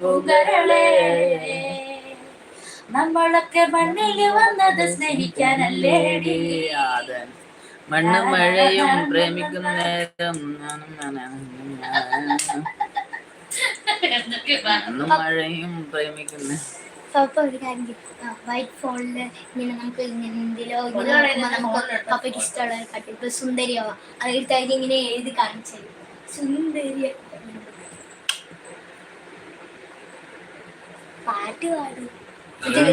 പൂങ്കരളേ നമ്മളൊക്കെ മണ്ണിൽ വന്നത് സ്നേഹിക്കാനല്ലേടി മണ്ണും മഴയും പ്രേമിക്കുന്ന നേരം. മണ്ണും മഴയും പ്രേമിക്കുന്ന പപ്പ ഒരു കാര്യം വൈറ്റ് ഫോണിൽ ഇങ്ങനെ നമുക്ക് ഇങ്ങനെ എന്തിലോ നമുക്ക് പപ്പയ്ക്ക് ഇഷ്ടമുള്ള ഇപ്പൊ സുന്ദരിയാവാ. അതെടുത്ത് ഇങ്ങനെ എഴുതി കാണിച്ചു സുന്ദരിയ പാട്ട് പാടും. അമ്പത്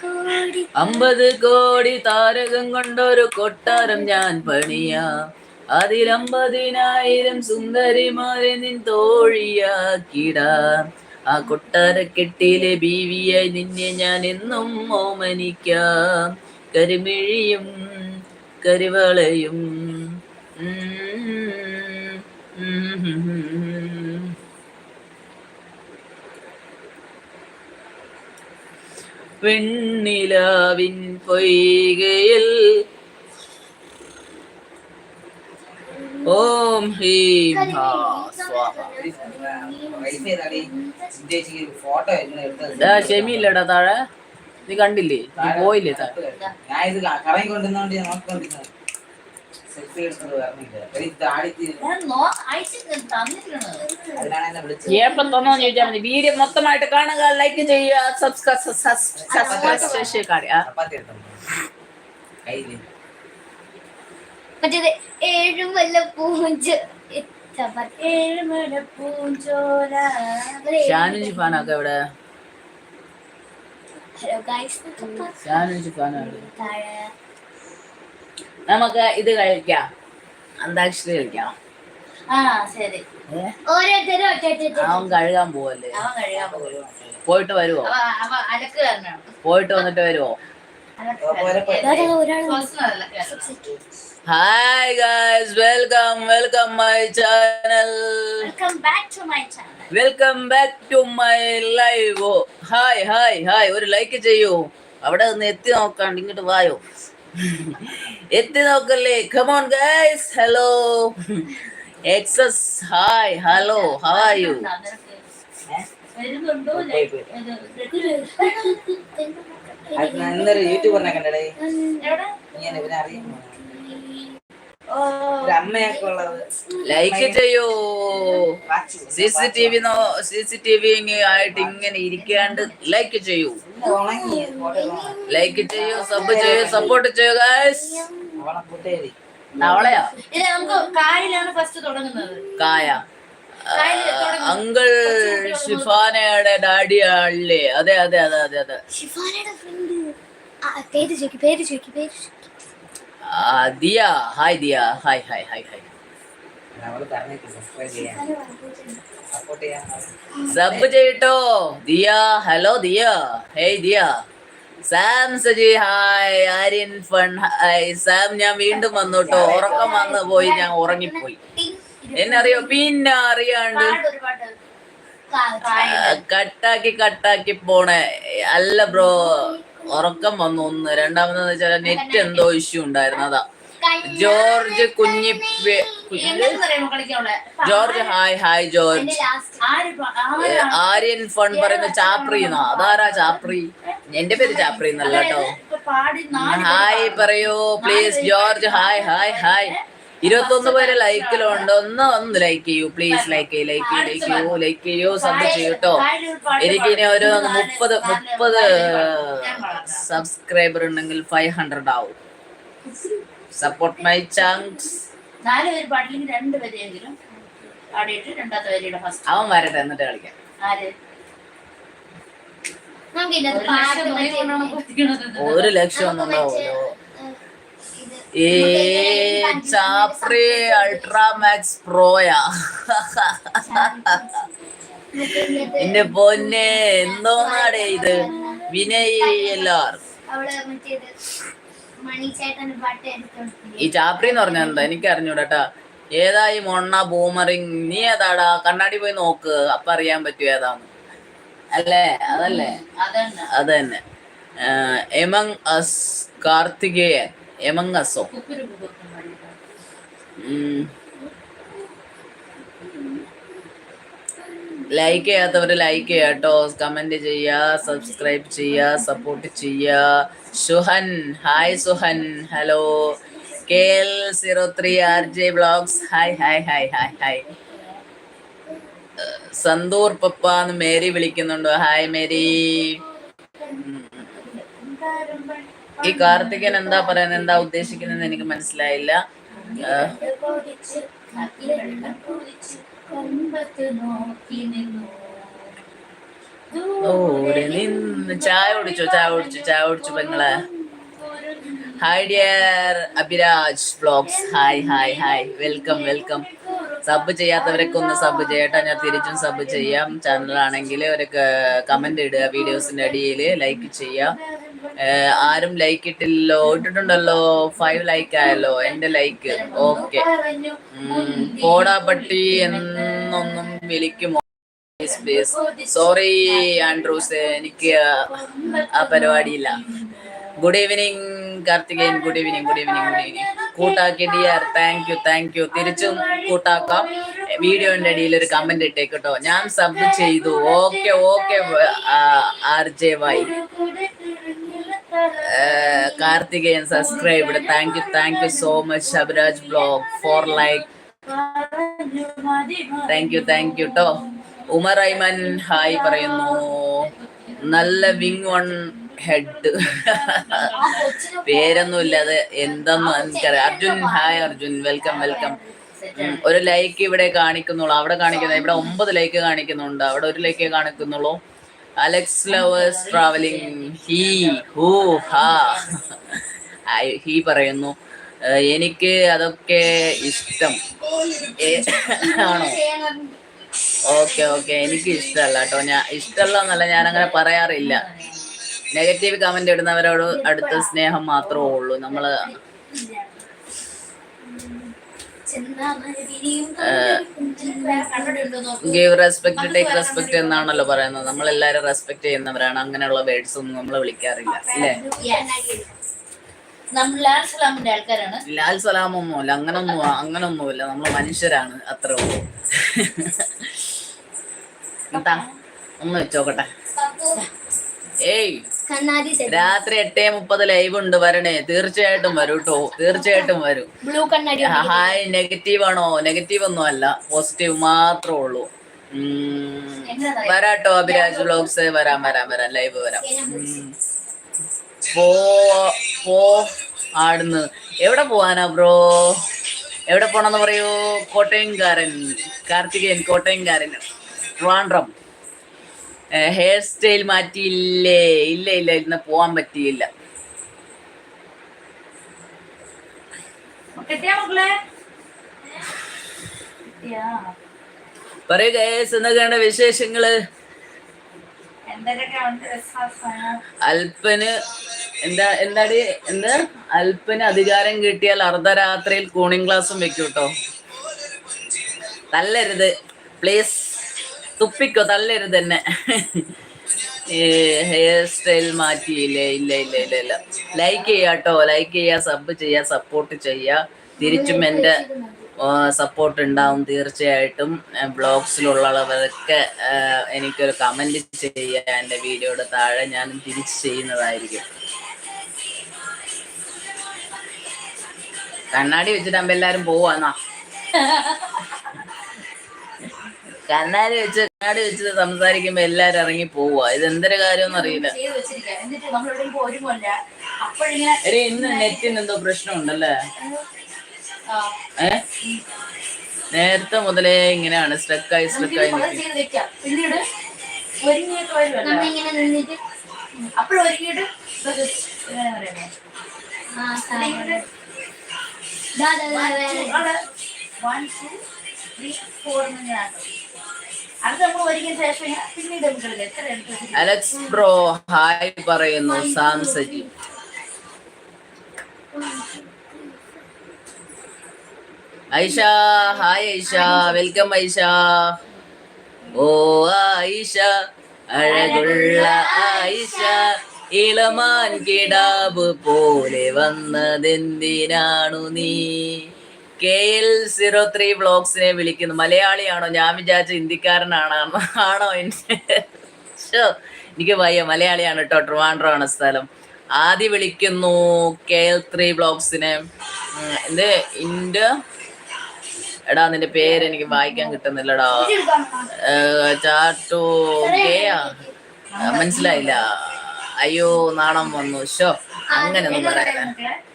കോടി അമ്പത് കോടി താരകം കൊണ്ടൊരു കൊട്ടാരം ഞാൻ പണിയാ. അതിലമ്പതിനായിരം സുന്ദരിമാരെ നിൻ തോഴിയാക്കിടാം. ആ കൊട്ടാരക്കെട്ടിലെ ബീവിയായി നിന്നെ ഞാൻ എന്നും ഓമനിക്കാം. കരിമിഴിയും കരിവളയും. ഉം. വെണ്ണിലാവിൻ പൊയ്കയിൽ. ഓം ഹ്രീം ഷെമിയില്ലടാ താഴെ. നീ കണ്ടില്ലേ? നീ പോയില്ലേ താഴെ? ഞാൻ ഇത് കറങ്ങി കൊണ്ടുവന്നോണ്ട് ഞാൻ നോക്കിക്കൊണ്ടിരുന്നത് സെൽഫി എടുത്തത് പറഞ്ഞില്ല ഒരു താടിക്ക് ഞാൻ നോ- അയച്ച് തന്നിട്ടുണ്ട് അതിനാണ് എന്നെ വിളിച്ചത്. എപ്പം തന്നോന്ന് ചോദിച്ചാൽ മതി. വീഡിയോ മൊത്തമായിട്ട് കാണുക ലൈക്ക് ചെയ്യുക സബ്സ്ക്രൈബ് മറ്റേത് ഏഴും വല്ല പൂഞ്ച ഏഴുമല പൂഞ്ചോല ഷാനുജി ഫാനൊക്കെ ഇവിടെ ഹലോ ഗൈസ് ഷാനുജി ഫാനാണ് താഴെ നമുക്ക് ഇത് കഴിക്കാം. അന്താക്ഷരി കളിക്കാം ആ ശരി? ഓരോരുത്തരും അവൻ കഴുകാൻ പോവല്ലേ? അവൻ പോയിട്ട് വരുവോ? അലക്കുകാരനാണ് പോയിട്ട് വന്നിട്ട് വരുവോ? Hi guys welcome welcome my channel welcome back to my channel welcome back to my live hi hi hi ഒരു ലൈക്ക് ചെയ്യൂ. അവിടെ നിന്ന് എത്തി നോക്കാണ്ട് ഇങ്ങോട്ട് വായോ. എത്തി നോക്കല്ലേ? Come on guys hello excess hi hello how are you ഞാൻ യൂട്യൂബറിനെ കണ്ടടേ. ഇങ്ങനെ ഇവനെ ഒരു അമ്മയൊക്കെ ഉള്ളത്. ലൈക്ക് ചെയ്യോ? C C T V C C T V ആയിട്ട് ഇങ്ങനെ ഇരിക്കാണ്ട് ലൈക്ക് ചെയ്യൂ. ലൈക്ക് ചെയ്യൂ സബ് ചെയ്യൂ സപ്പോർട്ട് ചെയ്യൂ ഗൈസ് തവളയാ ഇത് ഫസ്റ്റ് തുടങ്ങുന്നത്. കായ. അങ്കിൾ ഷിഫാനയുടെ ഡാഡി അല്ലേ? അതെ അതെ അതെ അതെ അതെ. ഷിഫാനയുടെ ഫ്രണ്ട് പേര് ചോദിക്കും പേര് ചോദിക്കും പേര് ചോദിക്ക്. Diya hi Diya hi hi hi hi sub ചെയ്യട്ടോ. Diya hello Diya hey Diya Sam Saji hi Aryan fun hi Sam ഞാൻ വീണ്ടും വന്നു കേട്ടോ ഉറക്കം വന്ന് പോയി ഞാൻ ഉറങ്ങിപ്പോയി. എന്നറിയോ എന്നെ അറിയോ? പിന്നെ അറിയാണ്ട്. കട്ടാക്കി കട്ടാക്കി പോണേ. അല്ല ബ്രോ. ഉറക്കം വന്നു. ഒന്ന് രണ്ടാമതെന്ന് വെച്ചാൽ നെറ്റ് എന്തോ ഇഷ്യൂ ഉണ്ടായിരുന്നു. അതാ. ജോർജ് കുഞ്ഞി George hi hi George. Aryan fun പറയുന്ന ചാപ്രി എന്നാ? അതാരാ ചാപ്രി? എന്റെ പേര് ചാപ്രി എന്നല്ല കേട്ടോ. ഹായ് പറയൂ please George hi hi hi ഇരുപത്തൊന്ന് പേര് ലൈക്കിലുണ്ട് ഒന്ന് ഒന്ന് ലൈക്ക് ചെയ്യൂ. പ്ലീസ് ലൈക്ക് ചെയ്യൂ. ലൈക്ക് ചെയ്യൂ. ലൈക്ക് ചെയ്യൂ. ലൈക്ക് ചെയ്യൂ. സബ് ചെയ്യൂട്ടോ എനിക്ക് ഇനി ഒരു മുപ്പത് മുപ്പത് സബ്സ്ക്രൈബർ ഉണ്ടെങ്കിൽ ഫൈവ് ഹൺഡ്രഡ് ആവും. സപ്പോർട്ട് മൈ ചങ്ക്സ് നാല് പേര് പാട്ടില്ലെങ്കിൽ രണ്ട് പേരെങ്കിലും പാടിയിട്ട് രണ്ടാമത്തെ പേരുടെ ഫസ്റ്റ് അവൻ വരട്ടെ എന്നിട്ട് കളിക്കാം. ആര്. ഒരു ലക്ഷം ഒന്നും ഉണ്ടാവുമല്ലോ ചാപ്രി അൾട്രാമാക്സ് പ്രോയാ. എന്റെ പൊന്നെ എന്തോന്നാടേ ഇത്? വിനയ് എല്ലാർ ഈ ചാപ്രി എന്ന് പറഞ്ഞാൽ എന്താ? എനിക്ക് അറിഞ്ഞൂടാ ഏതായി മൊണ്ണ ബൂമറിങ്? നീ ഏതാടാ? കണ്ണാടി പോയി നോക്ക്. അപ്പൊ അറിയാൻ പറ്റും ഏതാന്ന്. അല്ലേ? അതല്ലേ? അതന്നെ. അത് തന്നെ എമങ് അസ് കാർത്തികേയൻ. എമങ് അസോ. ലൈക്ക് ചെയ്യാത്തവർ ലൈക്ക് ചെയ്യുക കേട്ടോ കമന്റ് ചെയ്യുക സബ്സ്ക്രൈബ് ചെയ്യുക സപ്പോർട്ട് ചെയ്യുക Suhan hi Suhan. Hello K L zero three R J blogs hi hi hi hi hi Santoor papa എന്ന് മേരി വിളിക്കുന്നുണ്ടോ. Hi Mary. ഈ കാർത്തികൻ എന്താ പറയുന്നത് എന്താ ഉദ്ദേശിക്കുന്നത് എനിക്ക് മനസ്സിലായില്ല. ചായ കുടിച്ചോ ചായ കുടിച്ചു ചായ കുടിച്ചു പെങ്ങളെ. Hi dear Abhiraj blogs hi hi hi welcome welcome sub ചെയ്യാത്തവരൊക്കെ ഒന്ന് സബ് ചെയ്യട്ടെ. ഞാൻ തിരിച്ചും സബ് ചെയ്യാം. ചാനലാണെങ്കിൽ ഒരു കമന്റ് ഇടുക വീഡിയോസിന്റെ അടിയിൽ ലൈക്ക് ചെയ്യാം. ആരും ലൈക്ക് ഇട്ടില്ലല്ലോ. ഇട്ടിട്ടുണ്ടല്ലോ. ഫൈവ് ലൈക്ക് ആയല്ലോ. എന്റെ ലൈക്ക് ഓക്കെ പോടാ പട്ടി എന്നൊന്നും വിളിക്കുമോ? Sorry Andrews. എനിക്ക് ആ പരിപാടിയില്ല. Good evening Karthikeyan. Good evening good evening good evening കൂട്ടാക്കി dear thank you thank you തിരിച്ചും കൂട്ടാക്കാം. വീഡിയോന്റെ അടിയിൽ ഒരു കമന്റ് ഇട്ടേക്കട്ടോ ഞാൻ സബ് ചെയ്തു. Okay okay R J Y. Karthikeyan subscribed thank you thank you so much Shabaraj blog for like thank you thank you ട്ടോ Umar Ayman hi പറയുന്നു. നല്ല wing one head പേരൊന്നുമില്ല അത് എന്തെന്ന് എനിക്കറിയാം. Arjun hi Arjun. Welcome welcome ഒരു like ഇവിടെ കാണിക്കുന്നുള്ളൂ. അവിടെ കാണിക്കുന്ന ഇവിടെ ഒമ്പത് ലൈക്ക് കാണിക്കുന്നുണ്ട്. അവിടെ ഒരു ലൈക്കേ കാണിക്കുന്നുള്ളൂ. അലക്സ് ലവേഴ്സ് ട്രാവലിംഗ് ഹീ ഹൂ ഹാ ഹീ പറയുന്നു. എനിക്ക് അതൊക്കെ ഇഷ്ടം. ആണോ? Okay okay. എനിക്ക് ഇഷ്ടമല്ല കേട്ടോ. ഞാൻ ഇഷ്ടമല്ല എന്നല്ല ഞാൻ അങ്ങനെ പറയാറില്ല. നെഗറ്റീവ് കമന്റ് ഇടുന്നവരോട് അടുത്ത സ്നേഹം മാത്രമേ ഉള്ളൂ. നമ്മൾ ഗീവ് റെസ്പെക്ട് ടേക്ക് റെസ്പെക്ട് എന്നാണല്ലോ പറയുന്നത്. നമ്മൾ എല്ലാരും റെസ്പെക്ട് ചെയ്യുന്നവരാണ്. അങ്ങനെയുള്ള വേർഡ്സ് ഒന്നും നമ്മൾ വിളിക്കാറില്ല. അല്ലേ? ലാൽ സലാമിന്റെ ആൾക്കാരാണ്. ലാൽ സലാമൊന്നുമില്ല. അങ്ങനൊന്നും അങ്ങനൊന്നുമില്ല. നമ്മൾ മനുഷ്യരാണ് അത്ര ഉള്ളൂ. എന്താ? ഒന്ന് വെച്ചോക്കട്ടെ. ഏയ്. രാത്രി എട്ടേ മുപ്പത് ലൈവ് ഉണ്ട് വരണേ. തീർച്ചയായിട്ടും വരൂ കേട്ടോ തീർച്ചയായിട്ടും വരൂ. ബ്ലൂ കണ്ണാടി ഹായ് നെഗറ്റീവ് ആണോ? നെഗറ്റീവ് ഒന്നും അല്ല. പോസിറ്റീവ് മാത്രമേ ഉള്ളൂ. വരാട്ടോ അഭിരാജ് ബ്ലോഗ്സ് വരാം വരാം വരാം. ലൈവ് വരാം. പോ പോ. ആടുന്ന്. എവിടെ പോവാനാ ബ്രോ എവിടെ പോണെന്ന് പറയൂ? കോട്ടയംകാരൻ. കാർത്തികേയൻ കോട്ടയംകാരൻ. ട്രിവാൻഡ്രം. ഹെയർ സ്റ്റൈൽ മാറ്റിയില്ലേ? ഇല്ല ഇല്ല ഇന്ന് പോവാൻ പറ്റിയില്ല. പറയുക? പറയൂ ഗേസ് എന്തൊക്കെയാണ് വിശേഷങ്ങൾ? അല്പന്? അൽപ്പന് എന്താ എന്താടി എന്താ? അൽപ്പന് അധികാരം കിട്ടിയാൽ അർദ്ധരാത്രിയിൽ കൂണിംഗ് ക്ലാസ്സും വെക്കൂട്ടോ. കേട്ടോ തല്ലരുത് പ്ലീസ് തുപ്പിക്കോ തള്ളരുത് തന്നെ. ഹെയർ സ്റ്റൈൽ മാറ്റിയില്ലേ ഇല്ല ഇല്ല ഇല്ല ഇല്ല ലൈക്ക് ചെയ്യാട്ടോ ലൈക്ക് ചെയ്യാ സബ് ചെയ്യാ സപ്പോർട്ട് ചെയ്യാ. തിരിച്ചും എന്റെ സപ്പോർട്ട് ഉണ്ടാവും തീർച്ചയായിട്ടും. ബ്ലോഗ്സിലുള്ളവരൊക്കെ എനിക്കൊരു കമന്റ് ചെയ്യുക എന്റെ വീഡിയോയുടെ താഴെ. ഞാൻ തിരിച്ച് ചെയ്യുന്നതായിരിക്കും. കണ്ണാടി വെച്ചിട്ടാകുമ്പോ എല്ലാരും പോവാന്നാ കണ്ണാടി വെച്ച് കണ്ണാടി വെച്ച് സംസാരിക്കുമ്പോ എല്ലാരും ഇറങ്ങി പോവാ. ഇത് എന്തൊരു കാര്യമെന്ന് അറിയില്ല. എടി ഇന്ന് നെറ്റിന് എന്തോ പ്രശ്നമുണ്ടല്ലേ? ആ, ഏ? നേരത്തെ മുതലേ ഇങ്ങനെയാണ്. സ്ട്രക്കായി സ്ട്രക്കായി അപ്പോഴൊരുങ്ങിയിട്ട് ഇതൊക്കെ എങ്ങനെ പറയുന്നത് ആ അലക്സ് ബ്രോ ഹായ് പറയുന്നു Sam Saji. Aisha hi Aisha welcome Aisha. ഓ ഐഷ അഴകുള്ള ഐഷ. ഇളമാൻ കിടാബ് പോലെ വന്നതെന്തിനാണു നീ? കെ എൽ സീറോ ത്രീ ബ്ലോഗ്സിനെ വിളിക്കുന്നു. മലയാളിയാണോ? ഞാൻ വിചാരിച്ച ഹിന്ദിക്കാരനാണോ ആണോ? ശോ, എനിക്ക് വയ്യ. മലയാളിയാണ് കേട്ടോ. ട്രിവാൻഡ്രോ ആണ് സ്ഥലം. ആദ്യം വിളിക്കുന്നു കെ എൽ ത്രീ ബ്ലോഗ്സിനെ. എന്ത്? ഇൻഡ്? എടാ നിന്റെ പേര് എനിക്ക് വായിക്കാൻ കിട്ടുന്നില്ലടാ. ചാട്ടു മനസ്സിലായില്ല. അയ്യോ നാണം വന്നു. ഷോ അങ്ങനെയൊന്നും ഒന്നും നിശ്ചേലി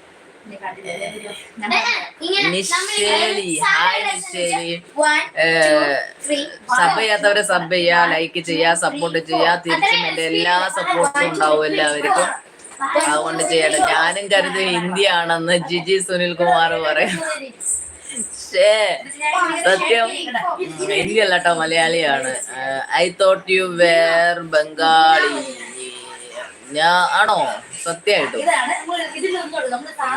സബ് ചെയ്യാത്തവരെ സബ് ചെയ്യാ ലൈക്ക് ചെയ്യാ സപ്പോർട്ട് ചെയ്യാ തിരിച്ചും എന്റെ എല്ലാ സപ്പോർട്ടും ഉണ്ടാവും എല്ലാവർക്കും. അതുകൊണ്ട് ചെയ്യണം ഞാനും കരുതി ഹിന്ദി ആണെന്ന് ജിജി സുനിൽ കുമാർ പറയാം. ഷേ സത്യം. ഹിന്ദി അല്ല കേട്ടോ മലയാളിയാണ്. I thought you were Bengali ഞാ ആണോ? സത്യമായിട്ടും.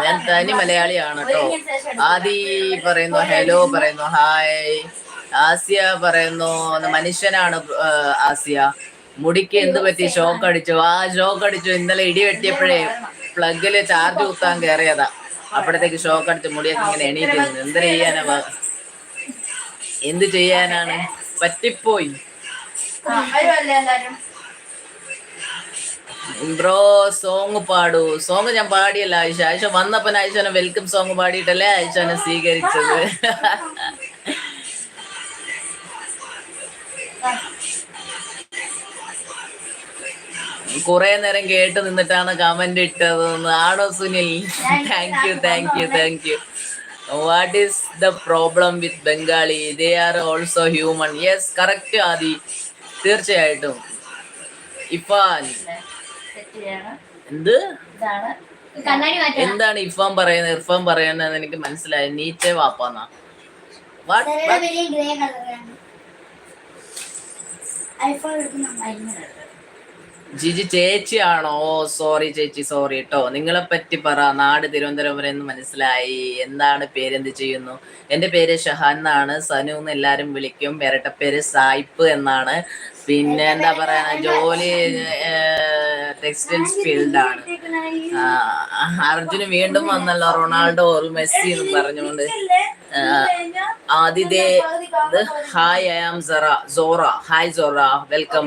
ഞാൻ തനി മലയാളിയാണ് കേട്ടോ. ആദി പറയുന്നു ഹലോ പറയുന്നു ഹായ് ആസിയ പറയുന്നു മനുഷ്യനാണ് ആസിയ. മുടിക്ക് എന്ത് പറ്റി? ഷോക്ക് അടിച്ചു. ആ ഷോക്ക് അടിച്ചു. ഇന്നലെ ഇടി വെട്ടിയപ്പോഴേ പ്ലഗിൽ ചാർജ് കുത്താൻ കയറിയതാ അപ്പോഴത്തേക്ക് ഷോക്ക് അടിച്ച് മുടിയൊക്കെ ഇങ്ങനെ എണീറ്റിരുന്നു എന്ത് ചെയ്യാനാ? എന്ത് ചെയ്യാനാണ്? പറ്റിപ്പോയി. എല്ലാരും ബ്രോ സോങ് പാടൂ. സോങ് ഞാൻ പാടിയല്ല ആയിഷ ആയിഷ വന്നപ്പോ ആയിഷനെ വെൽക്കം സോങ് പാടിയിട്ടല്ലേ ആയിഷനെ സ്വീകരിച്ചത്. കുറെ നേരം കേട്ട് നിന്നിട്ടാണ് കമന്റ് ഇട്ടത് ആണോ Sunil? Thank you thank you thank you what is the problem with Bengali they are also human yes correct Adi. തീർച്ചയായിട്ടും. ഇഫാൻ എന്ത്? എന്താണ് ഇഫാൻ പറയുന്നത്? ഇർഫാൻ പറയുന്നത് എനിക്ക് മനസ്സിലായി. നീച്ചെ വാപ്പാന്നാ. വാട്ട് ഐഫോൺ എടുക്കുന്ന ജിജി ചേച്ചിയാണോ? ഓ സോറി ചേച്ചി സോറി കേട്ടോ നിങ്ങളെ പറ്റി പറ. നാട് തിരുവനന്തപുരം എന്ന് മനസ്സിലായി. എന്താണ് പേര്? എന്ത് ചെയ്യുന്നു? എന്റെ പേര് ഷഹാൻ എന്നാണ്. സനു എന്ന് എല്ലാരും വിളിക്കും. പേര് സായിപ്പ് എന്നാണ്. പിന്നെ എന്താ പറയാ? ജോലി ടെക്സ്റ്റൈൽസ് ഫീൽഡാണ് അർജുന് വീണ്ടും വന്നല്ലോ. റൊണാൾഡോ ഒരു മെസ്സി എന്ന് പറഞ്ഞുകൊണ്ട്. ആദിതേ hi I am Sara Sora hi Sora welcome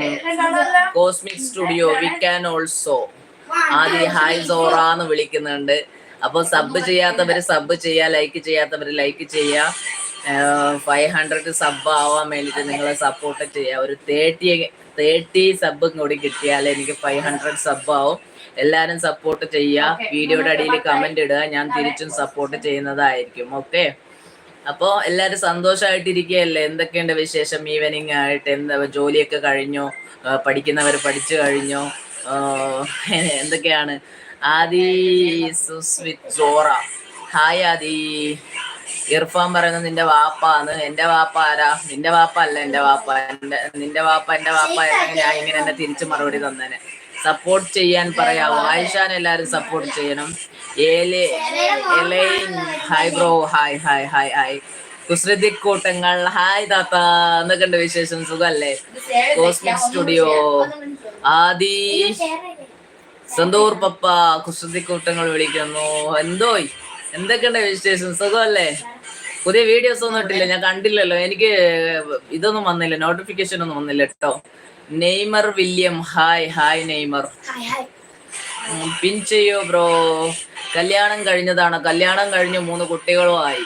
cosmic studio we can also Adya hi Sora എന്ന് വിളിക്കുന്നുണ്ട്. അപ്പൊ സബ് ചെയ്യാത്തവര് സബ് ചെയ്യാ ലൈക്ക് ചെയ്യാത്തവര് ലൈക്ക് ചെയ്യാ. ഫൈവ് ഹൺഡ്രഡ് സബ് ആവാൻ വേണ്ടിട്ട് നിങ്ങളെ സപ്പോർട്ട് ചെയ്യാ. ഒരു തേർട്ടി തേർട്ടി സബ് കൂടി കിട്ടിയാൽ എനിക്ക് ഫൈവ് ഹൺഡ്രഡ് സബ് ആവും. എല്ലാരും സപ്പോർട്ട് ചെയ്യാ. വീഡിയോയുടെ അടിയിൽ കമന്റ് ഇടുക. ഞാൻ തിരിച്ചും സപ്പോർട്ട് ചെയ്യുന്നതായിരിക്കും. ഓക്കെ അപ്പോ എല്ലാരും സന്തോഷമായിട്ടിരിക്കുകയല്ലേ എന്തൊക്കെയുണ്ട് വിശേഷം? ഈവനിങ് ആയിട്ട് എന്താ? ജോലിയൊക്കെ കഴിഞ്ഞോ? പഠിക്കുന്നവർ പഠിച്ചു കഴിഞ്ഞോ? എന്തൊക്കെയാണ്? ആദി സുസ്വിത് സോറ ഹായ് ആദി. ഇർഫാൻ പറയുന്നത് നിന്റെ വാപ്പാന്ന്. എന്റെ വാപ്പ ആരാ? നിന്റെ വാപ്പ അല്ല എന്റെ വാപ്പ. എന്റെ നിന്റെ വാപ്പ എന്റെ വാപ്പ ഞാൻ ഇങ്ങനെ എന്നെ തിരിച്ചു മറുപടി തന്നേനെ. സപ്പോർട്ട് ചെയ്യാൻ പറയാമോ ആയിഷാൻ എല്ലാരും സപ്പോർട്ട് ചെയ്യണം. Hi bro hi hi hi hi. കുസൃതിക് കൂട്ടങ്ങൾ ഹായ് താത്ത എന്നൊക്കെ ഉണ്ട് വിശേഷം സുഖല്ലേ? Cosmic studio Adi Santoor papa കുസൃതി കൂട്ടങ്ങൾ വിളിക്കുന്നു. എന്തോയ്? എന്തൊക്കെയുണ്ട് വിശേഷം? സുഖമല്ലേ? പുതിയ വീഡിയോസ് ഒന്നും ഇട്ടില്ല. ഞാൻ കണ്ടില്ലല്ലോ. എനിക്ക് ഇതൊന്നും വന്നില്ല. നോട്ടിഫിക്കേഷൻ ഒന്നും വന്നില്ല കേട്ടോ. Neymar William hi hi Neymar. Pin ചെയ്യോ ബ്രോ? കല്യാണം കഴിഞ്ഞതാണ്. കല്യാണം കഴിഞ്ഞ് മൂന്ന് കുട്ടികളുമായി ആയി.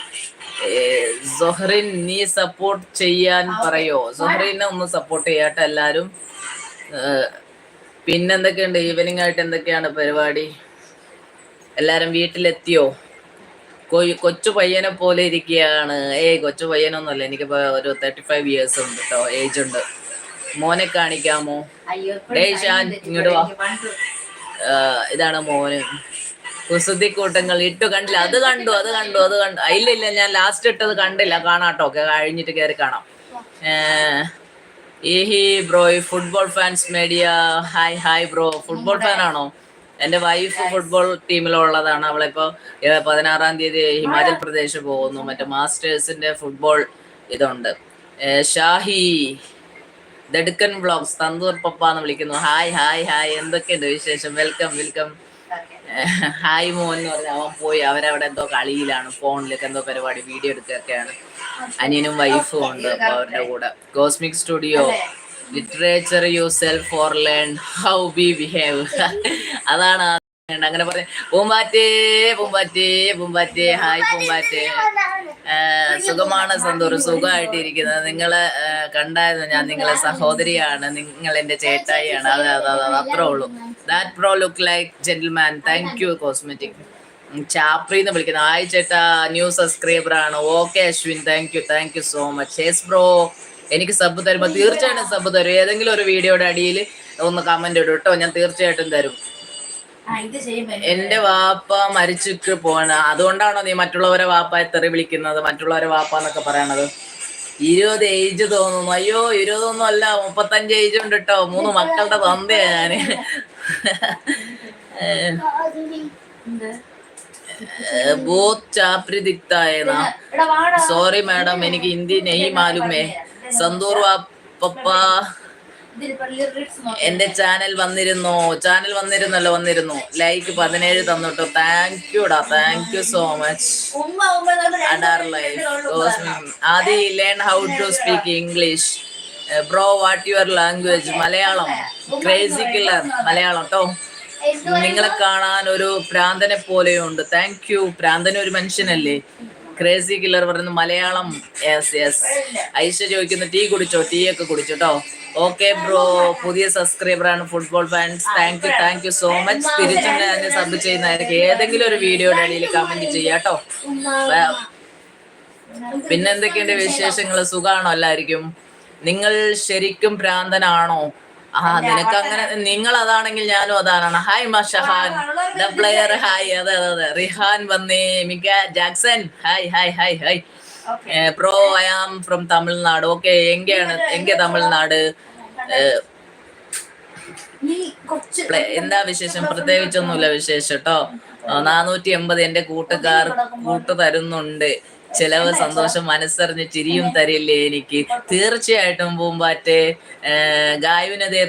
സൊഹറിൻ നീ സപ്പോർട്ട് ചെയ്യാൻ പറയോ? സൊഹറിനെ ഒന്ന് സപ്പോർട്ട് ചെയ്യാട്ടെ എല്ലാരും. പിന്നെന്തൊക്കെയുണ്ട്? ഈവനിങ് ആയിട്ട് എന്തൊക്കെയാണ് പരിപാടി? എല്ലാരും വീട്ടിലെത്തിയോ? കൊയ് കൊച്ചു പയ്യനെ പോലെ ഇരിക്കുകയാണ്. ഏയ് കൊച്ചു പയ്യനൊന്നുമല്ല. എനിക്കിപ്പോ ഒരു തേർട്ടി ഫൈവ് ഇയേഴ്സ് ഉണ്ട് കേട്ടോ ഏജ് ഉണ്ട്. മോനെ കാണിക്കാമോ? ഡേ ഷാൻ, ഇങ്ങോട്ട് വാ. ഇതാണ് മോന്. കുസൃതി കൂട്ടങ്ങൾ ഇട്ടു കണ്ടില്ല. അത് കണ്ടു അത് കണ്ടു അത് കണ്ടു. ഇല്ല ഇല്ല ഞാൻ ലാസ്റ്റ് ഇട്ടത് കണ്ടില്ല. കാണാട്ടോ കഴിഞ്ഞിട്ട് കയറി കാണാം. ഏഹി bro football fans media hi hi bro. Football fan ആണോ? എന്റെ വൈഫ് ഫുട്ബോൾ ടീമിലുള്ളതാണ് അവളിപ്പോ പതിനാറാം തീയതി ഹിമാചൽ പ്രദേശ് പോകുന്നു. മറ്റേ മാസ്റ്റേഴ്സിന്റെ ഫുട്ബോൾ ഇതുണ്ട്. ഷാഹി. ദടുക്കൻ വ്ളോഗ്സ് തന്തൂർ പപ്പ എന്ന് വിളിക്കുന്നു. Hi hi hi. എന്തൊക്കെയുണ്ട് വിശേഷം? Welcome welcome. ഹായ് മോൻ എന്ന് പറഞ്ഞ അവൻ പോയി. അവരവിടെ എന്തോ കളിയിലാണ് ഫോണിലൊക്കെ എന്തോ പരിപാടി വീഡിയോ എടുക്കുകയൊക്കെയാണ്. അനിയനും വൈഫും ഉണ്ട് അവരുടെ കൂടെ. Cosmic studio literature you self for learn how be behave അതാണ് അങ്ങനെ പറയാം പൂമ്പാറ്റേ പൂമ്പാറ്റേ പൂമ്പാറ്റേ. ഹായ് പൂമ്പാറ്റേ. സുഖമാണ് സന്തോഷം. സുഖമായിട്ടിരിക്കുന്നത്. നിങ്ങൾ കണ്ടായിരുന്നു ഞാൻ നിങ്ങളെ സഹോദരിയാണ്. നിങ്ങൾ എന്റെ ചേട്ടായിയാണ്. അതെ അതെ അതെ അതെ, അത്രേ ഉള്ളൂ. That pro look like gentleman thank you cosmetic ചാപ്രി എന്ന് വിളിക്കുന്നത് ആയി ചേട്ടാ. ന്യൂ സബ്സ്ക്രൈബർ ആണ്. Okay Ashwin. Thank you thank you so much yes bro എനിക്ക് സബ് തരുമ്പോൾ തീർച്ചയായിട്ടും സബ് തരും. ഏതെങ്കിലും ഒരു വീഡിയോയുടെ അടിയിൽ ഒന്ന് കമന്റ് ഇടും കേട്ടോ ഞാൻ തീർച്ചയായിട്ടും തരും. എന്റെ വാപ്പ മരിച്ചിട്ട് പോണ. അതുകൊണ്ടാണോ നീ മറ്റുള്ളവരെ വാപ്പ തെറി വിളിക്കുന്നത്? മറ്റുള്ളവരെ വാപ്പ എന്നൊക്കെ പറയണത്. ഇരുപത് ഏജ് തോന്നുന്നു. അയ്യോ ഇരുപതൊന്നും അല്ല മുപ്പത്തഞ്ച് ഏജ് ഉണ്ട് കേട്ടോ മൂന്ന് മക്കളുടെ തന്തയാ ഞാൻ. സോറി മാഡം എനിക്ക് ഹിന്ദി നെയ് മാലുമേ. സന്തൂർ വാപ്പ എന്റെ ചാനൽ വന്നിരുന്നു. ചാനൽ വന്നിരുന്നല്ലോ വന്നിരുന്നു. ലൈക്ക് പതിനേഴ് തന്നിട്ടോ. താങ്ക് യുടാ thank you so much Adaar life Adya learn how to speak English bro what your language Malayalam. Crazy killer Malayalam കേട്ടോ നിങ്ങളെ കാണാൻ ഒരു പ്രാന്തനെ പോലെയുണ്ട്. താങ്ക് യു പ്രാന്തൻ ഒരു മനുഷ്യനല്ലേ? ക്രേസി കില്ലർ പറയുന്നു മലയാളം യെസ് യെസ് ഐശ്വര്യ ചോദിക്കുന്നു ടീ കുടിച്ചോ? ടീ ഒക്കെ കുടിച്ചു കേട്ടോ ഓക്കെ ബ്രോ പുതിയ സബ്സ്ക്രൈബർ ആണ് football fans thank you thank you so much തിരിച്ചും ഞാൻ സബ് ചെയ്യുന്നതായിരിക്കും. ഏതെങ്കിലും ഒരു വീഡിയോയുടെ അടിയിൽ കമന്റ് ചെയ്യാട്ടോ പിന്നെന്തൊക്കെയുണ്ട് വിശേഷങ്ങൾ സുഖാണോ എല്ലാവർക്കും? നിങ്ങൾ ശരിക്കും ഭ്രാന്തനാണോ? ആ നിനക്ക് അങ്ങനെ നിങ്ങൾ അതാണെങ്കിൽ ഞാനും അതാണ് hi Mashhan the player hi അതെ അതെ അതെ. റിഹാൻ വന്നേ Mika Jackson. Hi hi hi hi pro I am from Tamil Nadu. Okay എങ്കെയാണ് എങ്ക തമിഴ്നാട്? എന്താ വിശേഷം? പ്രത്യേകിച്ചൊന്നുമില്ല വിശേഷം കേട്ടോ നാനൂറ്റി എൺപത് എന്റെ കൂട്ടുകാർ കൂട്ടു തരുന്നുണ്ട് ചിലവ് സന്തോഷം മനസ്സറിഞ്ഞ് ചിരിയും തരില്ലേ എനിക്ക്? തീർച്ചയായിട്ടും പൂമ്പാറ്റെ ഗായുവിനതേ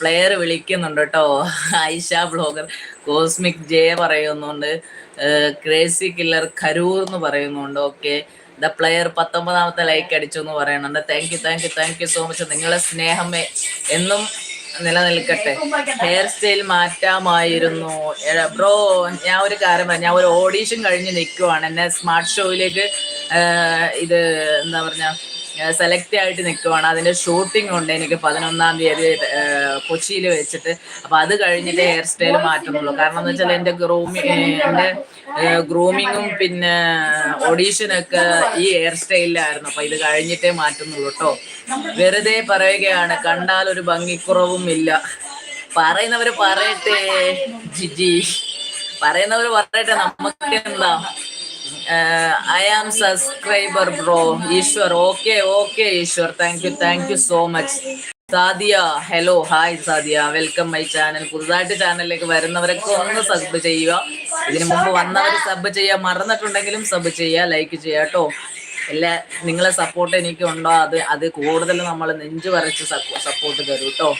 പ്ലെയർ വിളിക്കുന്നുണ്ട് കേട്ടോ. ഐഷ ബ്ലോഗർ കോസ്മിക് ജെ പറയുന്നുണ്ട്. ക്രേസി കില്ലർ കരൂർ എന്ന് പറയുന്നുണ്ട്. ഓക്കെ. ദ പ്ലെയർ പത്തൊമ്പതാമത്തെ ലൈക്ക് അടിച്ചു എന്ന് പറയുന്നുണ്ട്. Thank you thank you thank you so much നിങ്ങളെ സ്നേഹമേ. എന്നും നിലനിൽക്കട്ടെ. ഹെയർ സ്റ്റൈൽ മാറ്റാമായിരുന്നു. ബ്രോ ഞാൻ ഒരു കാര്യം പറഞ്ഞു ഞാൻ ഒരു ഓഡീഷൻ കഴിഞ്ഞ് നിൽക്കുവാണ് എന്നെ സ്മാർട്ട് ഷോയിലേക്ക് ഇത് എന്താ പറഞ്ഞ സെലക്ട് ആയിട്ട് നിൽക്കുവാണ് അതിന്റെ ഷൂട്ടിംഗ് ഉണ്ട് എനിക്ക് പതിനൊന്നാം തീയതി കൊച്ചിയിൽ വെച്ചിട്ട്. അപ്പോൾ അത് കഴിഞ്ഞിട്ട് ഹെയർ സ്റ്റൈൽ മാറ്റുന്നുള്ളൂ കാരണം എന്ന് വെച്ചാൽ എന്റെ ഗ്രൂമിങ് എന്റെ ഗ്രൂമിങ്ങും പിന്നെ ഓഡീഷനൊക്കെ ഈ ഹെയർ സ്റ്റൈലിലായിരുന്നു അപ്പോൾ ഇത് കഴിഞ്ഞിട്ടേ മാറ്റുന്നുള്ളൂ കേട്ടോ വെറുതെ പറയുകയാണ് കണ്ടാൽ ഒരു ഭംഗിക്കുറവും ഇല്ല. പറയുന്നവര് പറയട്ടെ ജിജി. പറയുന്നവർ പറയട്ടെ നമുക്ക് എന്താ? I am subscriber bro Eshwar okay okay Eshwar thank you thank you so much Sadiya hello hi Sadiya welcome my channel പുതുതായിട്ട് ചാനലിലേക്ക് വരുന്നവരൊക്കെ ഒന്ന് സബ് ചെയ്യുക. ഇതിനു മുമ്പ് വന്നവർ സബ് ചെയ്യാൻ മറന്നിട്ടുണ്ടെങ്കിലും സബ് ചെയ്യുക. ലൈക്ക് ചെയ്യുക കേട്ടോ. എല്ലാ നിങ്ങളെ സപ്പോർട്ട് എനിക്ക് ഉണ്ടോ അത് അത് കൂടുതൽ നമ്മൾ നെഞ്ചു വരച്ച് സപ്പോർട്ട് തരും കേട്ടോ.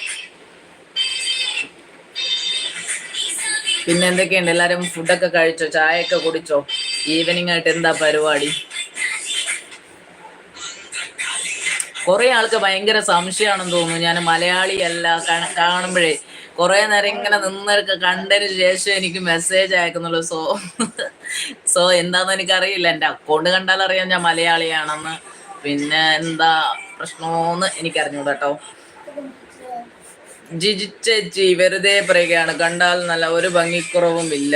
പിന്നെ എന്തൊക്കെയുണ്ട്? എല്ലാവരും ഫുഡൊക്കെ കഴിച്ചോ? ചായയൊക്കെ കുടിച്ചോ? ഈവനിങ് ആയിട്ട് എന്താ പരിപാടി? കുറെ ആൾക്ക് ഭയങ്കര സംശയമാണെന്ന് തോന്നുന്നു. ഞാൻ മലയാളിയല്ല കാണുമ്പോഴേ കുറെ നേരം ഇങ്ങനെ നിന്നൊക്കെ കണ്ടതിന് ശേഷം എനിക്ക് മെസ്സേജ് അയക്കുന്നുള്ളൂ. സോ സോ എന്താന്ന് എനിക്കറിയില്ല. എന്റെ അക്കൗണ്ട് കണ്ടാൽ അറിയാം ഞാൻ മലയാളിയാണെന്ന്. പിന്നെ എന്താ പ്രശ്നമോന്ന് എനിക്കറിഞ്ഞൂടാ കേട്ടോ ജിജി ചേച്ചി വെറുതെ പറയുകയാണ്. കണ്ടാൽ നല്ല ഒരു ഭംഗിക്കുറവും ഇല്ല.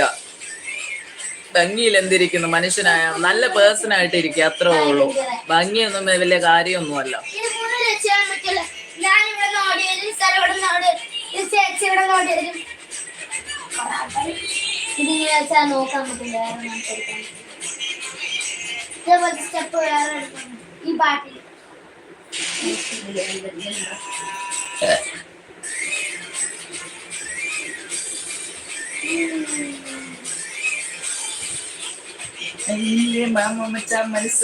ഭംഗിയിൽ എന്തിരിക്കുന്നു മനുഷ്യനായ നല്ല പേഴ്സൺ ആയിട്ട് ഇരിക്കുക അത്രേ ഉള്ളൂ. ഭംഗിയൊന്നും വലിയ കാര്യമൊന്നുമല്ല. ഈ ചെയ്യാൻ പറ്റില്ല ഞാൻ ഇവിടെ നോടി വരും സ്ഥലം ഇവിടെ നോടി ഇത് ചേച്ചി ഇവിടെ നോടി വരും ഇതിങ്ങനെ വെച്ചാൽ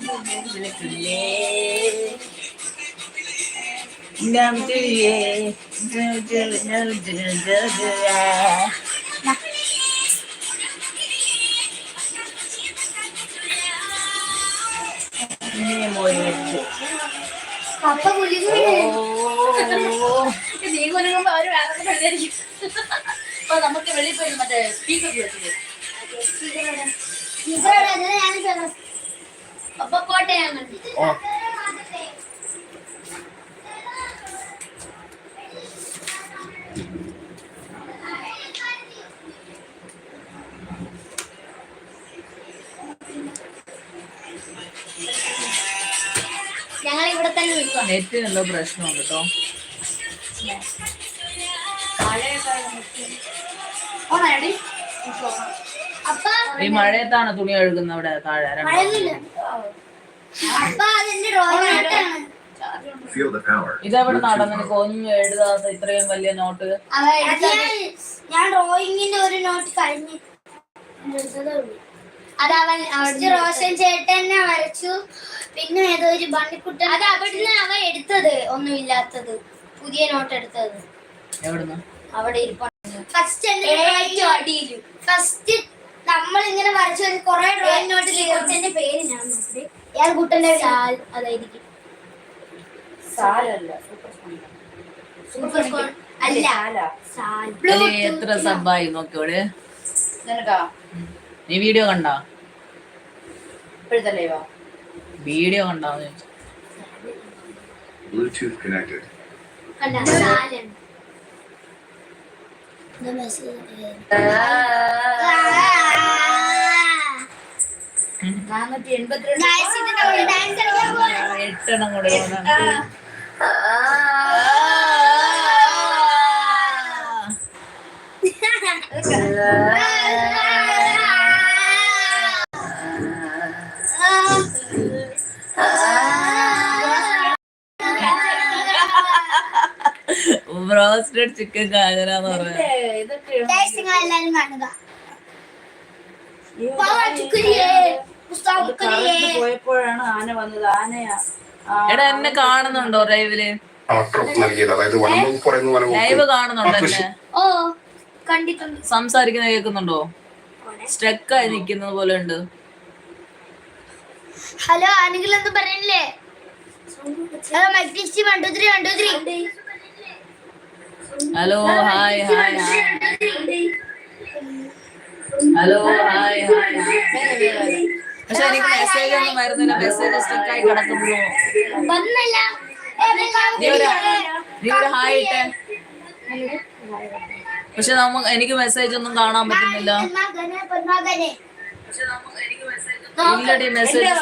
നോക്കാൻ പറ്റില്ല വേറെ നമുക്ക് എടുക്കാൻ പറ്റില്ല. ഇതേപോലത്തെ സ്റ്റെപ്പ് വേറെ എടുക്കാൻ പറ്റും. ഈ പാട്ടിൽ മാമ കുലുങ്ങി നീ കൊല്ലുമ്പോ അവർ വേറെ കണ്ടായിരിക്കും അപ്പൊ നമുക്ക് വെളിയിൽ പോയി മറ്റേ സ്പീക്കർ ഞാൻ ചെന്നു. അപ്പൊ പോട്ടെ ഞങ്ങൾ തന്നെ നിൽക്കാം നെറ്റിന് എന്തോ പ്രശ്നമുണ്ട് കേട്ടോ. അപ്പ ഈ മഴയത്താണ് തുണി കഴുകുന്നത് അവിടെ താഴെ. ഇതെവിടെ നടന്നു കൊഞ്ഞ് എഴുതാത്ത ഇത്രയും വലിയ നോട്ട്? ഞാൻ ഡ്രോയിങ്ങിന്റെ ഒരു നോട്ട് കഴിഞ്ഞ് അത് അവൻ അവിടുത്തെ റോഷൻ ചേട്ടനെ വരച്ചു. പിന്നെ ഏതോ ഒരു ബണ്ണിക്കുട്ടൻ അത് അവിടുന്ന് അവ എടുത്തത് ഒന്നുമില്ലാത്തത്. പുതിയ നോട്ട് എടുത്തത്. എവിടുന്ന്? അവിടെ ഫസ്റ്റ് ഫസ്റ്റ് നമ്മൾ ഇങ്ങനെ വരച്ച ഒരു കുറെ ഡ്രോയിങ് നോട്ടിൽ കുട്ടന്റെ പേര് ഞാൻ നോക്കി ഞാൻ കുട്ടന്റെ സാൽ അതായിരിക്കും. സൂപ്പർ സ്കോൺ അല്ല. എത്ര സബായി നോക്കിയോടെ നീ വീഡിയോ കണ്ടോ? ഇപ്പോഴത്തെ ലൈവാ വീഡിയോ കണ്ടാന്ന് ചോദിച്ചു. Bluetooth connected. കണ്ട സാലാണ് ഇത് ബ്രോസ്റ്റഡ് ചിക്കൻ ചുക്കരിയേ പുസ്തകം പോയപ്പോഴാണ് ആന വന്നത്. ആനയാ എടാ എന്നെ കാണുന്നുണ്ടോ ലൈവിൽ ലൈവ് കാണുന്നുണ്ടോ എന്നെ ഓ കണ്ടിട്ടുണ്ട്. സംസാരിക്കുന്ന കേൾക്കുന്നുണ്ടോ? സ്റ്റക്കായി നിക്കുന്നത് പോലെ ഉണ്ട്. ഹലോ ആണെങ്കിൽ എന്ത് പറയണില്ലേ one two three one two three hello hi hi hello hi hi പക്ഷെ എനിക്ക് മെസ്സേജ് ഒന്നും വരുന്നില്ല. മെസ്സേജ് സ്റ്റിക്കായി കിടക്കുന്നു. വന്നല്ല നീ ഒരു നീ ഒരു ഹായ് ഇട്ടേ. പക്ഷെ നമ്മ എനിക്ക് മെസ്സേജ് ഒന്നും കാണാൻ പറ്റുന്നില്ല. ഇല്ലടി മെസ്സേജ്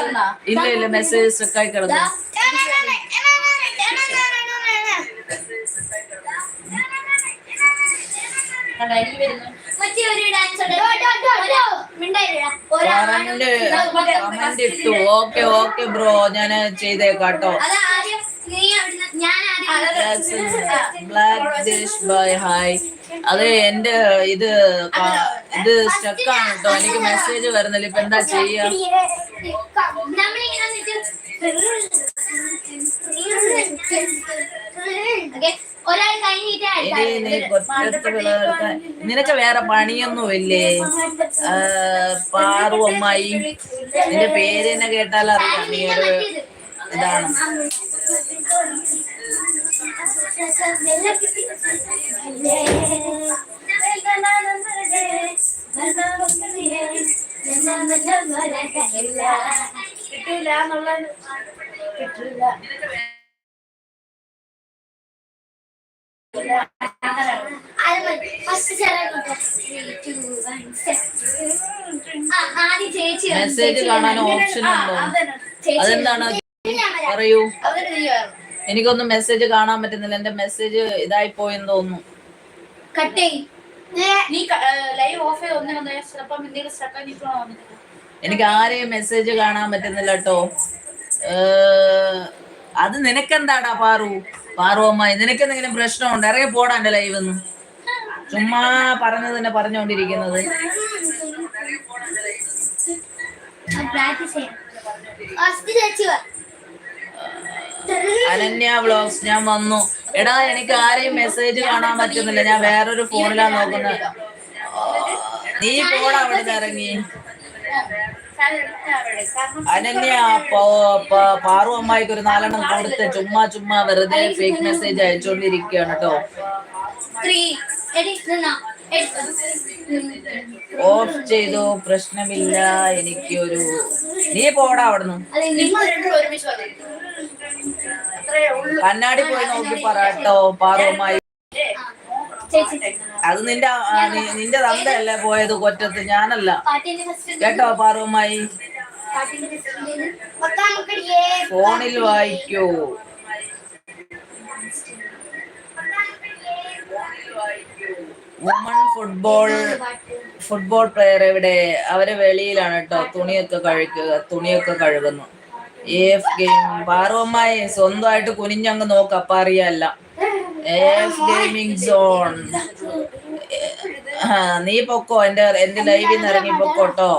ഇല്ല. ഇല്ല മെസ്സേജ് സ്റ്റക്കായി കിടന്നു. കമന്റ് കമന്റ് ഇട്ടു. Okay okay bro. ഞാൻ ചെയ്തേക്കാട്ടോ. ബ്ലാക്ക് ഡിഷ് ബൈ ഹായ് അത് എന്റെ ഇത് ഇത് സ്റ്റക്കാണ് കേട്ടോ. എനിക്ക് മെസ്സേജ് വരുന്നില്ല. ഇപ്പൊ എന്താ ചെയ്യാ? ഒരാൾ കഴിഞ്ഞിട്ട് നിനക്ക് വേറെ പണിയൊന്നും ഇല്ലേ പാറു അമ്മായി. നിന്റെ പേര് തന്നെ കേട്ടാൽ അറിയാം. നീ ഒരു ഇതാണ്. കിട്ടൂല എന്നുള്ള കിട്ടൂല. ആദ്യം ചേച്ചി മെസ്സേജ് കാണാൻ ഓപ്ഷൻ ഉണ്ടോ? അതെന്താണ്? പറയൂ. എനിക്കൊന്നും മെസ്സേജ് കാണാൻ പറ്റുന്നില്ല. എന്റെ മെസ്സേജ് ഇതായി പോയെന്ന് തോന്നുന്നു. കട്ട് ചെയ്യും. നീ ലൈവ് ഓഫ് ചെയ്ത് ഒന്നേ ഒന്ന് ചിലപ്പം എന്തെങ്കിലും സ്റ്റക്കായി നിൽക്കണോ വന്നിട്ട്. എനിക്ക് ആരെയും മെസ്സേജ് കാണാൻ പറ്റുന്നില്ല കേട്ടോ. അത് നിനക്കെന്താടാ പാറു? പാറു അമ്മായി നിനക്ക് എന്തെങ്കിലും പ്രശ്നമുണ്ട്? ഇറങ്ങി പോടാ എന്റെ ലൈവ് ഒന്ന് ചുമ്മാ പറഞ്ഞത് തന്നെ പറഞ്ഞുകൊണ്ടിരിക്കുന്നത് പ്രാക്ടീസ് ചെയ്യാം. അനന്യ വ്ളോഗ്സ് ഞാൻ വന്നു. എടാ എനിക്ക് ആരെയും മെസ്സേജ് കാണാൻ പറ്റുന്നില്ല. ഞാൻ വേറൊരു ഫോണിലാ നോക്കുന്നത് നീ പോടാ അവിടെ ഇറങ്ങി. അനന്യ പാറു അമ്മായിക്ക് ഒരു നാലെണ്ണം കൊടുത്ത് ചുമ്മാ ചുമ്മാ വെറുതെ ഫേക്ക് മെസ്സേജ് അയച്ചോണ്ടിരിക്കുകയാണ് കേട്ടോ ഓഫ് ചെയ്തു പ്രശ്നമില്ല എനിക്കൊരു നീ പോടാ അവിടുന്ന്. കണ്ണാടി പോയി നോക്കി പറട്ടോ കേട്ടോ പാറു അമ്മായി ചേച്ചി. അത് നിന്റെ നിന്റെ തന്തയല്ലേ പോയത് കൊറ്റത്ത്. ഞാനല്ല. കേട്ടോ പാറവുമായി ഫോണിൽ വായിക്കൂ ഫോണിൽ വായിക്കൂ. വുമൺ ഫുട്ബോൾ ഫുട്ബോൾ പ്ലെയർ എവിടെ? അവരെ വെളിയിലാണ് കേട്ടോ തുണിയൊക്കെ കഴുകുക തുണിയൊക്കെ കഴുകുന്നു. എഫ് ഗെയിം പാറുവമ്മായി സ്വന്തമായിട്ട് കുനിഞ്ഞങ്ങ് നോക്ക. അപ്പ അറിയാല്ല. എഫ് ഗെയിമിംഗ് സോൺ നീ പൊക്കോ? എന്റെ എന്റെ ലൈവിൽ നിന്ന് ഇറങ്ങി പൊക്കോട്ടോ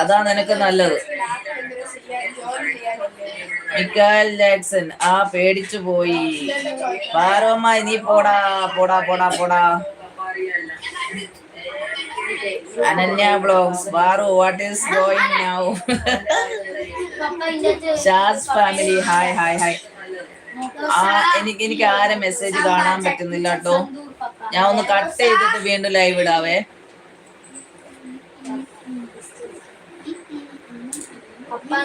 അതാ. നിനക്ക് നല്ലത്. മിക്കാൽ ജാക്സൺ ആ പേടിച്ചു പോയി. പാറോമ്മ നീ പോടാ പോടാ പോടാ പോടാ. Ananya blogs ബാറു what is going now Shaz family hi hi hi ആ എനിക്ക് എനിക്ക് ആരെ മെസ്സേജ് കാണാൻ പറ്റുന്നില്ല കേട്ടോ. ഞാൻ ഒന്ന് കട്ട് ചെയ്തിട്ട് വീണ്ടും ലൈവ് ഇടാവേ.